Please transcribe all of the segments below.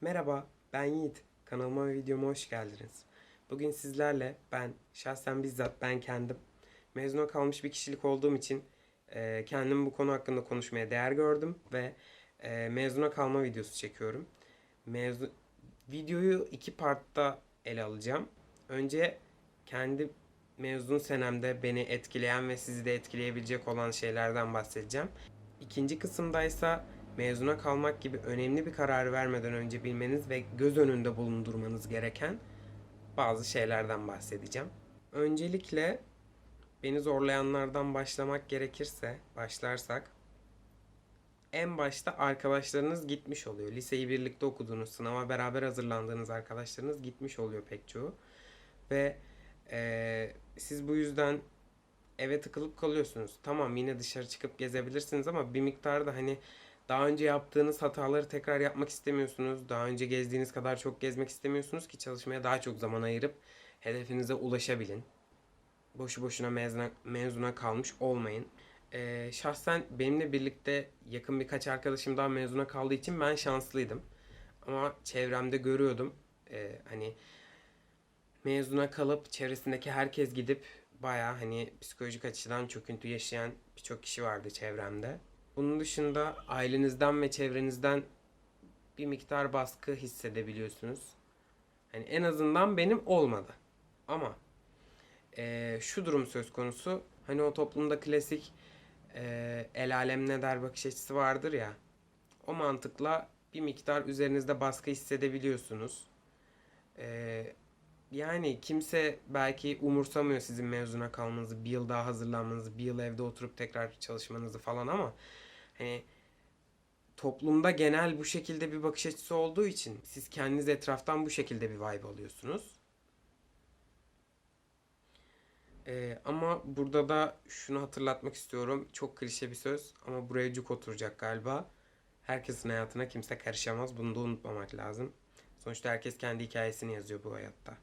Merhaba, ben Yiğit. Kanalıma ve videoma hoş geldiniz. Bugün sizlerle ben, şahsen bizzat ben kendim, mezuna kalmış bir kişilik olduğum için e, kendim bu konu hakkında konuşmaya değer gördüm ve e, mezuna kalma videosu çekiyorum. Mevzu, videoyu iki partta ele alacağım. Önce kendi mezun senemde beni etkileyen ve sizi de etkileyebilecek olan şeylerden bahsedeceğim. İkinci kısımdaysa mezuna kalmak gibi önemli bir karar vermeden önce bilmeniz ve göz önünde bulundurmanız gereken bazı şeylerden bahsedeceğim. Öncelikle beni zorlayanlardan başlamak gerekirse başlarsak en başta arkadaşlarınız gitmiş oluyor. Liseyi birlikte okuduğunuz, sınava beraber hazırlandığınız arkadaşlarınız gitmiş oluyor pek çoğu. Ve eee, siz bu yüzden eve tıkılıp kalıyorsunuz. Tamam yine dışarı çıkıp gezebilirsiniz ama bir miktarda hani daha önce yaptığınız hataları tekrar yapmak istemiyorsunuz. Daha önce gezdiğiniz kadar çok gezmek istemiyorsunuz ki çalışmaya daha çok zaman ayırıp hedefinize ulaşabilin. Boşu boşuna mezuna, mezuna kalmış olmayın. Ee, şahsen benimle birlikte yakın birkaç arkadaşım daha mezuna kaldığı için ben şanslıydım. Ama çevremde görüyordum. Ee, hani mezuna kalıp çevresindeki herkes gidip baya hani psikolojik açıdan çöküntü yaşayan birçok kişi vardı çevremde. Bunun dışında ailenizden ve çevrenizden bir miktar baskı hissedebiliyorsunuz. Hani en azından benim olmadı. Ama eee, şu durum söz konusu. Hani o toplumda klasik eee, el alem ne der bakış açısı vardır ya. O mantıkla bir miktar üzerinizde baskı hissedebiliyorsunuz. Eee, yani kimse belki umursamıyor sizin mezuna kalmanızı, bir yıl daha hazırlanmanızı, bir yıl evde oturup tekrar çalışmanızı falan ama hani toplumda genel bu şekilde bir bakış açısı olduğu için siz kendiniz etraftan bu şekilde bir vibe alıyorsunuz. Ee, ama burada da şunu hatırlatmak istiyorum. Çok klişe bir söz ama buraya cuk oturacak galiba. Herkesin hayatına kimse karışamaz. Bunu da unutmamak lazım. Sonuçta herkes kendi hikayesini yazıyor bu hayatta.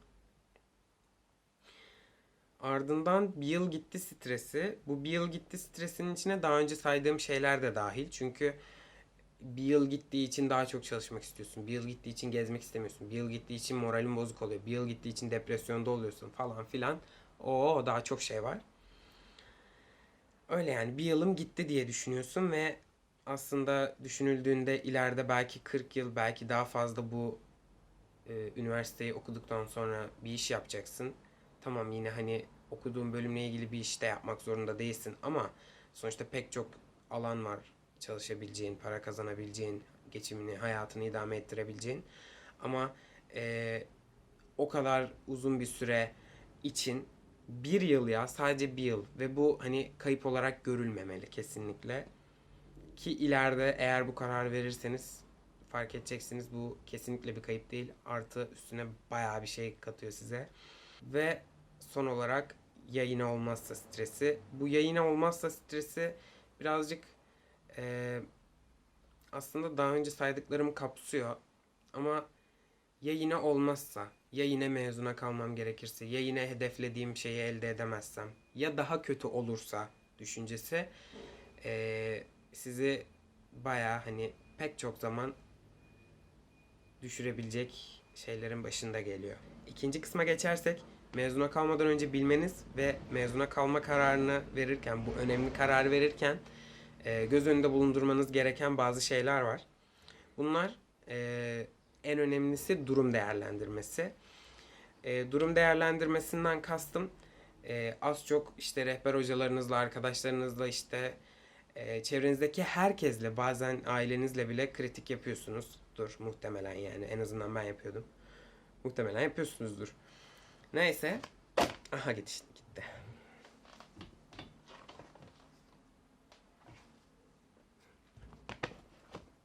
Ardından bir yıl gitti stresi. Bu bir yıl gitti stresinin içine daha önce saydığım şeyler de dahil. Çünkü bir yıl gittiği için daha çok çalışmak istiyorsun. Bir yıl gittiği için gezmek istemiyorsun. Bir yıl gittiği için moralin bozuk oluyor. Bir yıl gittiği için depresyonda oluyorsun falan filan. Oo daha çok şey var. Öyle yani bir yılım gitti diye düşünüyorsun ve aslında düşünüldüğünde ileride belki 40 yıl belki daha fazla bu e, üniversiteyi okuduktan sonra bir iş yapacaksın. Tamam yine hani okuduğun bölümle ilgili bir iş de yapmak zorunda değilsin ama sonuçta pek çok alan var çalışabileceğin, para kazanabileceğin, geçimini, hayatını idame ettirebileceğin. Ama e, o kadar uzun bir süre için bir yıl ya sadece bir yıl ve bu hani kayıp olarak görülmemeli kesinlikle. Ki ileride eğer bu karar verirseniz fark edeceksiniz bu kesinlikle bir kayıp değil. Artı üstüne bayağı bir şey katıyor size. Ve son olarak yayına olmazsa stresi. Bu yayına olmazsa stresi birazcık eee, aslında daha önce saydıklarımı kapsıyor. Ama ya yine olmazsa, ya yine mezuna kalmam gerekirse, ya hedeflediğim şeyi elde edemezsem, ya daha kötü olursa düşüncesi eee, sizi bayağı hani pek çok zaman düşürebilecek şeylerin başında geliyor. İkinci kısma geçersek mezuna kalmadan önce bilmeniz ve mezuna kalma kararını verirken, bu önemli kararı verirken e, göz önünde bulundurmanız gereken bazı şeyler var. Bunlar e, en önemlisi durum değerlendirmesi. E, durum değerlendirmesinden kastım e, az çok işte rehber hocalarınızla, arkadaşlarınızla işte e, çevrenizdeki herkesle bazen ailenizle bile kritik yapıyorsunuzdur muhtemelen yani en azından ben yapıyordum. Muhtemelen yapıyorsunuzdur. Neyse. Aha gitti gitti.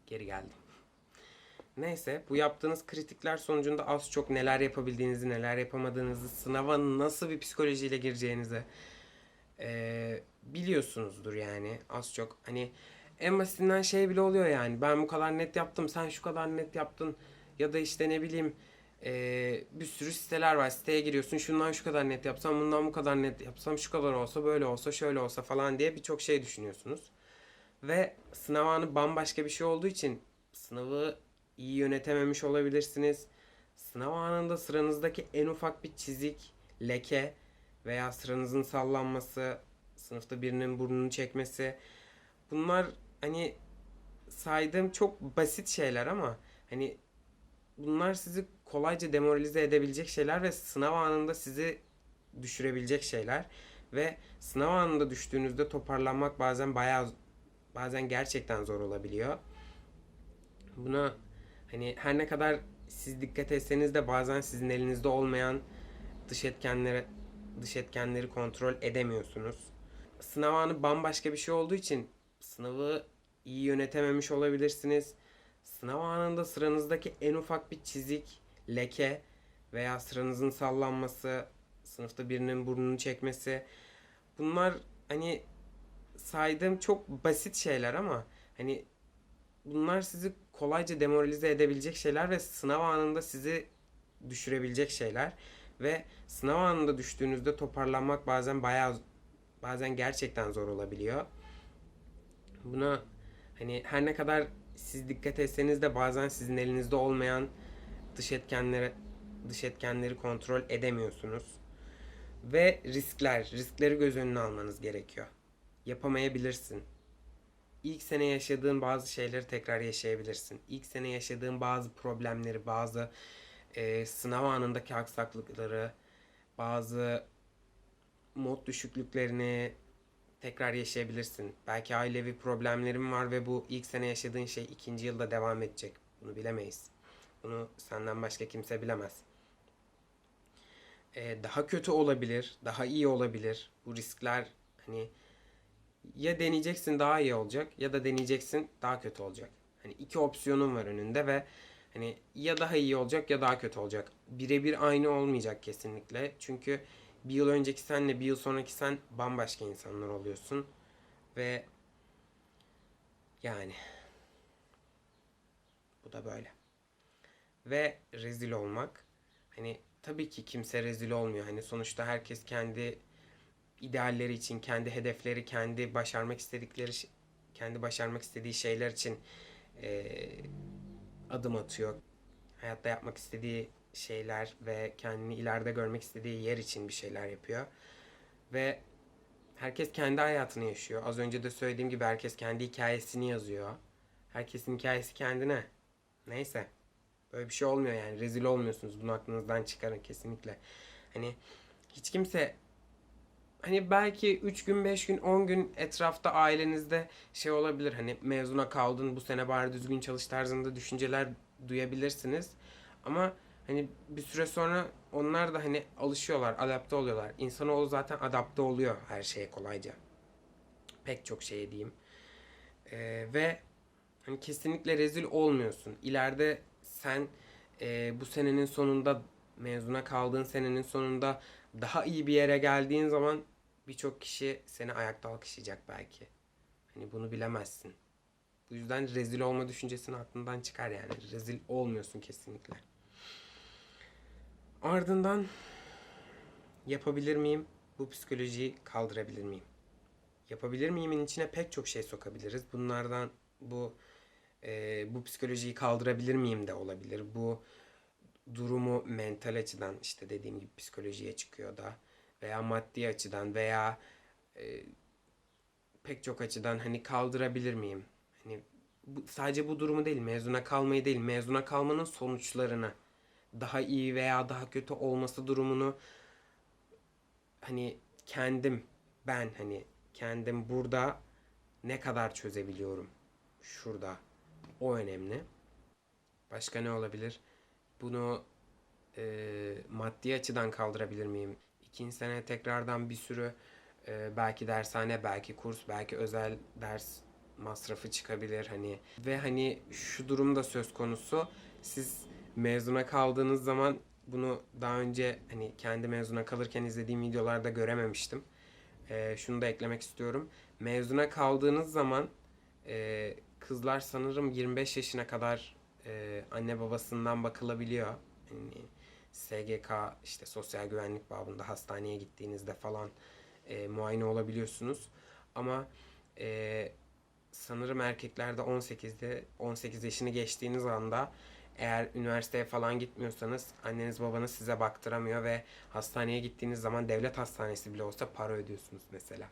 Geri geldim. Neyse bu yaptığınız kritikler sonucunda az çok neler yapabildiğinizi, neler yapamadığınızı, sınava nasıl bir psikolojiyle gireceğinizi eee, biliyorsunuzdur yani az çok. Hani en basitinden şey bile oluyor yani ben bu kadar net yaptım, sen şu kadar net yaptın ya da işte ne bileyim eee, bir sürü siteler var. Siteye giriyorsun şundan şu kadar net yapsam, bundan bu kadar net yapsam, şu kadar olsa, böyle olsa, şöyle olsa falan diye birçok şey düşünüyorsunuz. Ve sınav anı bambaşka bir şey olduğu için sınavı iyi yönetememiş olabilirsiniz. Sınav anında sıranızdaki en ufak bir çizik, leke veya sıranızın sallanması, sınıfta birinin burnunu çekmesi bunlar hani saydığım çok basit şeyler ama hani bunlar sizi kolayca demoralize edebilecek şeyler ve sınav anında sizi düşürebilecek şeyler ve sınav anında düştüğünüzde toparlanmak bazen bayağı bazen gerçekten zor olabiliyor. Buna hani her ne kadar siz dikkat etseniz de bazen sizin elinizde olmayan dış etkenlere dış etkenleri kontrol edemiyorsunuz. Sınav anı bambaşka bir şey olduğu için sınavı iyi yönetememiş olabilirsiniz. Sınav anında sıranızdaki en ufak bir çizik, leke veya sıranızın sallanması, sınıfta birinin burnunu çekmesi bunlar hani saydığım çok basit şeyler ama hani bunlar sizi kolayca demoralize edebilecek şeyler ve sınav anında sizi düşürebilecek şeyler ve sınav anında düştüğünüzde toparlanmak bazen bayağı bazen gerçekten zor olabiliyor. Buna hani her ne kadar siz dikkat etseniz de bazen sizin elinizde olmayan dış etkenlere dış etkenleri kontrol edemiyorsunuz. Ve riskler, riskleri göz önüne almanız gerekiyor. Yapamayabilirsin. İlk sene yaşadığın bazı şeyleri tekrar yaşayabilirsin. İlk sene yaşadığın bazı problemleri, bazı e, sınav anındaki aksaklıkları, bazı mod düşüklüklerini tekrar yaşayabilirsin. Belki ailevi problemlerin var ve bu ilk sene yaşadığın şey ikinci yılda devam edecek. Bunu bilemeyiz. Bunu senden başka kimse bilemez. Ee, daha kötü olabilir, daha iyi olabilir. Bu riskler hani ya deneyeceksin daha iyi olacak ya da deneyeceksin daha kötü olacak. Hani iki opsiyonun var önünde ve hani ya daha iyi olacak ya daha kötü olacak. Birebir aynı olmayacak kesinlikle. Çünkü bir yıl önceki senle bir yıl sonraki sen bambaşka insanlar oluyorsun. Ve yani bu da böyle. Ve rezil olmak. Hani tabii ki kimse rezil olmuyor. Hani sonuçta herkes kendi idealleri için, kendi hedefleri, kendi başarmak istedikleri, kendi başarmak istediği şeyler için eee, adım atıyor. Hayatta yapmak istediği şeyler ve kendini ileride görmek istediği yer için bir şeyler yapıyor. Ve herkes kendi hayatını yaşıyor. Az önce de söylediğim gibi herkes kendi hikayesini yazıyor. Herkesin hikayesi kendine. Neyse. Böyle bir şey olmuyor yani. Rezil olmuyorsunuz. Bunu aklınızdan çıkarın kesinlikle. Hani hiç kimse hani belki 3 gün, 5 gün, 10 gün etrafta ailenizde şey olabilir. Hani mezuna kaldın bu sene bari düzgün çalış tarzında düşünceler duyabilirsiniz. Ama hani bir süre sonra onlar da hani alışıyorlar, adapte oluyorlar. İnsanoğlu zaten adapte oluyor her şeye kolayca. Pek çok şeye diyeyim. Ee, ve hani kesinlikle rezil olmuyorsun. İleride sen e, bu senenin sonunda mezuna kaldığın senenin sonunda daha iyi bir yere geldiğin zaman birçok kişi seni ayakta alkışlayacak belki. Hani bunu bilemezsin. Bu yüzden rezil olma düşüncesini aklından çıkar yani. Rezil olmuyorsun kesinlikle. Ardından yapabilir miyim? Bu psikolojiyi kaldırabilir miyim? Yapabilir miyimin içine pek çok şey sokabiliriz. Bunlardan bu e, bu psikolojiyi kaldırabilir miyim de olabilir. Bu durumu mental açıdan işte dediğim gibi psikolojiye çıkıyor da veya maddi açıdan veya e, pek çok açıdan hani kaldırabilir miyim? Hani bu, sadece bu durumu değil, mezuna kalmayı değil, mezuna kalmanın sonuçlarını daha iyi veya daha kötü olması durumunu hani kendim ben hani kendim burada ne kadar çözebiliyorum şurada o önemli. Başka ne olabilir? Bunu e, maddi açıdan kaldırabilir miyim? İkinci sene tekrardan bir sürü e, belki dershane, belki kurs, belki özel ders masrafı çıkabilir hani ve hani şu durumda söz konusu siz mezuna kaldığınız zaman bunu daha önce hani kendi mezuna kalırken izlediğim videolarda görememiştim. E, şunu da eklemek istiyorum. Mezuna kaldığınız zaman e, kızlar sanırım 25 yaşına kadar e, anne babasından bakılabiliyor. Yani SGK işte sosyal güvenlik babında hastaneye gittiğinizde falan e, muayene olabiliyorsunuz. Ama e, sanırım erkeklerde 18'de 18 yaşını geçtiğiniz anda eğer üniversiteye falan gitmiyorsanız anneniz babanız size baktıramıyor ve hastaneye gittiğiniz zaman devlet hastanesi bile olsa para ödüyorsunuz mesela.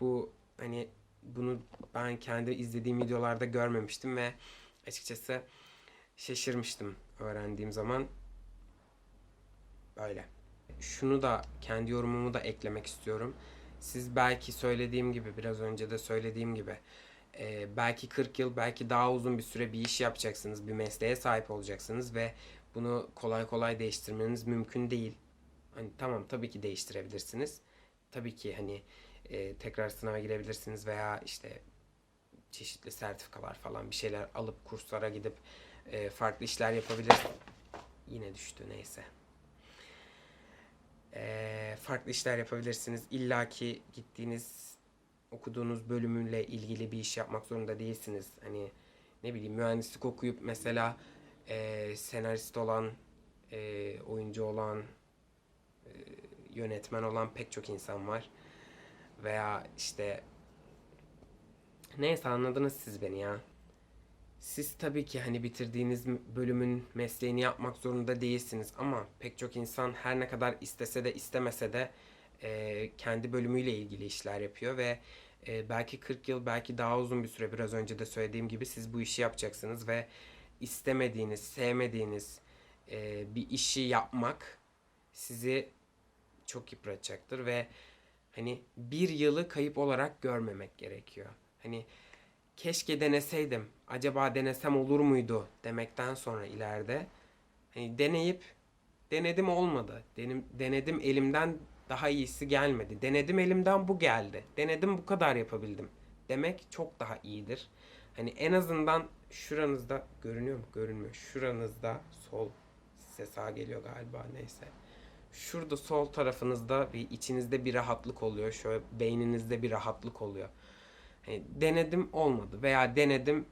Bu hani bunu ben kendi izlediğim videolarda görmemiştim ve açıkçası şaşırmıştım öğrendiğim zaman. Böyle. Şunu da kendi yorumumu da eklemek istiyorum. Siz belki söylediğim gibi biraz önce de söylediğim gibi e, belki 40 yıl belki daha uzun bir süre bir iş yapacaksınız. Bir mesleğe sahip olacaksınız ve bunu kolay kolay değiştirmeniz mümkün değil. Hani tamam tabii ki değiştirebilirsiniz. Tabii ki hani e, tekrar sınava girebilirsiniz veya işte çeşitli sertifikalar falan bir şeyler alıp kurslara gidip e, farklı işler yapabilirsiniz. Yine düştü neyse. E, farklı işler yapabilirsiniz. İlla ki gittiğiniz okuduğunuz bölümüyle ilgili bir iş yapmak zorunda değilsiniz. Hani ne bileyim mühendislik okuyup mesela e, senarist olan, e, oyuncu olan, e, yönetmen olan pek çok insan var. Veya işte neyse anladınız siz beni ya. Siz tabii ki hani bitirdiğiniz bölümün mesleğini yapmak zorunda değilsiniz ama pek çok insan her ne kadar istese de istemese de e, kendi bölümüyle ilgili işler yapıyor ve e, belki 40 yıl belki daha uzun bir süre biraz önce de söylediğim gibi siz bu işi yapacaksınız ve istemediğiniz, sevmediğiniz e, bir işi yapmak sizi çok yıpratacaktır ve hani bir yılı kayıp olarak görmemek gerekiyor. Hani keşke deneseydim, acaba denesem olur muydu demekten sonra ileride hani deneyip denedim olmadı. Denim, denedim elimden daha iyisi gelmedi. Denedim elimden bu geldi. Denedim bu kadar yapabildim. Demek çok daha iyidir. Hani en azından şuranızda görünüyor mu? Görünmüyor. Şuranızda sol size sağ geliyor galiba neyse. Şurada sol tarafınızda bir içinizde bir rahatlık oluyor. Şöyle beyninizde bir rahatlık oluyor. Hani denedim olmadı veya denedim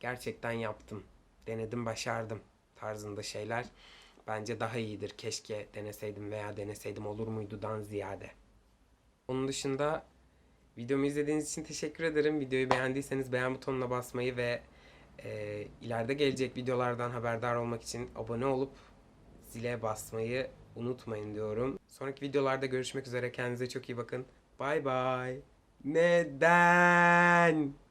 gerçekten yaptım. Denedim başardım tarzında şeyler bence daha iyidir. Keşke deneseydim veya deneseydim olur muydudan ziyade. Onun dışında videomu izlediğiniz için teşekkür ederim. Videoyu beğendiyseniz beğen butonuna basmayı ve e, ileride gelecek videolardan haberdar olmak için abone olup zile basmayı unutmayın diyorum. Sonraki videolarda görüşmek üzere. Kendinize çok iyi bakın. Bay bay. Neden?